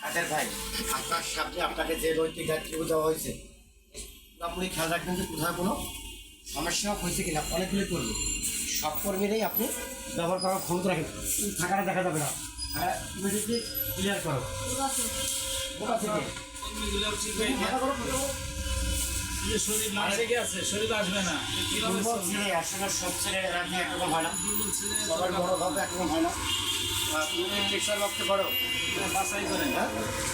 আদের ভাই আপনার সামনে আপনাকে যে নৈতিক দায়িত্ব দেওয়া হয়েছে আপনি খেয়াল রাখবেন যে কোথাও কোনো সমস্যা হয়েছে কিনা অনেকগুলি করবে সব কর্মীরাই আপনি ব্যবহার করার ক্ষমতা রাখেন। থাকাটা দেখা যাবে না। ইমিডিয়েটলি ক্লিয়ার করো। কোথা থেকে? সব ছেলে একরকম হয় না। সবার বড় ভাবে একরকম হয় না। তুমি প্রেশার মাপতে পারো বাছাই করেন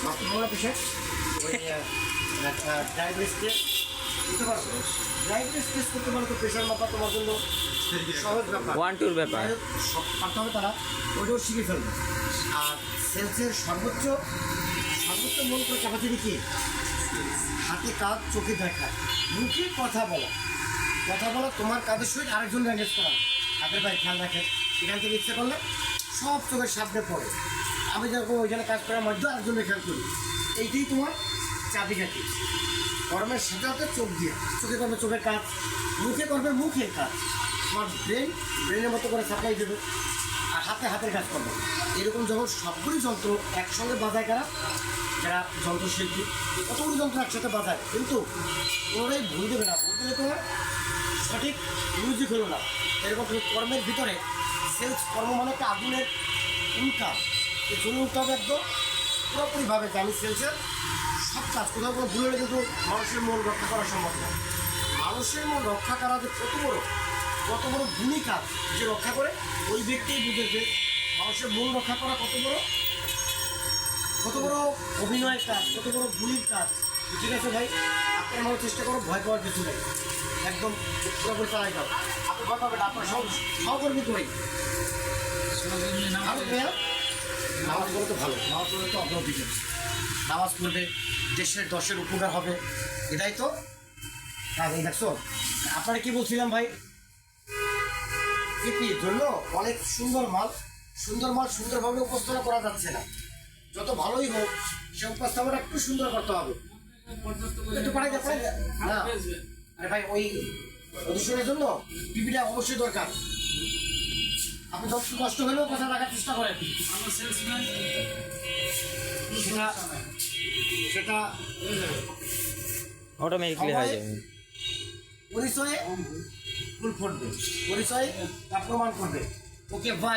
মাপতে পারো প্রেশার ওই ডায়াবেটিস টেস্ট দিতে পারো ডায়াবেটিস টেস্ট করতে তো প্রেশার তোমার জন্য তারা শিখে ফেলবে আর সেলসের সর্বোচ্চ সর্বোচ্চ কি হাতে কাজ চোখে দেখা মুখে কথা বলা কথা বলা তোমার কাজের সহিত আরেকজন ম্যানেজ করা হাতের ভাই খেয়াল রাখে এখান থেকে ইচ্ছে করলে সব চোখের সামনে পড়ে। আমি যেরকম ওইখানে কাজ করার মধ্যে আরেকজন খেয়াল করি। এইটাই তোমার চাবিকাঠি। কর্মের সাথে সাথে চোখ দিয়ে। চোখে করবে চোখের কাজ, মুখে করবে মুখের কাজ। তোমার ব্রেন ব্রেনের মতো করে সাপ্লাই দেবে। আর হাতে হাতের কাজ করবে। এরকম যখন সবগুলি যন্ত্র একসঙ্গে বাজায় কারা? যারা যন্ত্রশিল্পী, কতগুলি যন্ত্র একসাথে বাজায়? কিন্তু কোনোটাই ভুল দেবে না। ভুল দিলে তোমার সঠিক মিউজিক হলো না। এরকম কর্মের ভিতরে সেলস কর্ম মানে একটা আগুনের ইনকাম এই জন্য উঠতে একদম পুরোপুরিভাবে জানি সেলসের সব কাজ। কোথাও কোনো ভুল কিন্তু মানুষের মন রক্ষা করা সম্ভব না। মানুষের মন রক্ষা করা যে কত বড় কত বড় কাজ যে রক্ষা করে, ওই ব্যক্তিই বুঝেছে মানুষের মন রক্ষা করা কত বড় কত বড় অভিনয়ের কাজ, কত বড় গুলির কাজ। ঠিক আছে ভাই? আপনার চেষ্টা করো, ভয় পাওয়ার কিছু নেই। একদম পুরোপুরি চালাই আপনি ভয় আপনার সহকর্মী নামাজ পড়ে তো ভালো। নামাজ পড়লে তো অগ্রগতি নামাজ পড়বে দেশের দশের উপকার হবে। এটাই তো। এই দেখছ? আপনারা কি বলছিলাম ভাই? কি জন্য অনেক সুন্দর মাল সুন্দর মাল সুন্দরভাবে উপস্থাপনা করা যাচ্ছে না। যত ভালোই হোক সে উপস্থাপনা একটু সুন্দর করতে হবে। একটু পাঠাই পাঠাই না। আরে ভাই ওই অডিশনের জন্য টিভিটা অবশ্যই দরকার। আপনি যত কষ্ট হলেও কথা রাখার চেষ্টা করেন। আমার সেটা সেটা অটোমেটিকলি হয়ে যাবে। পরিচয়ে ফুল ফুটবে। পরিচয় তা প্রমাণ করবে। ওকে ভাই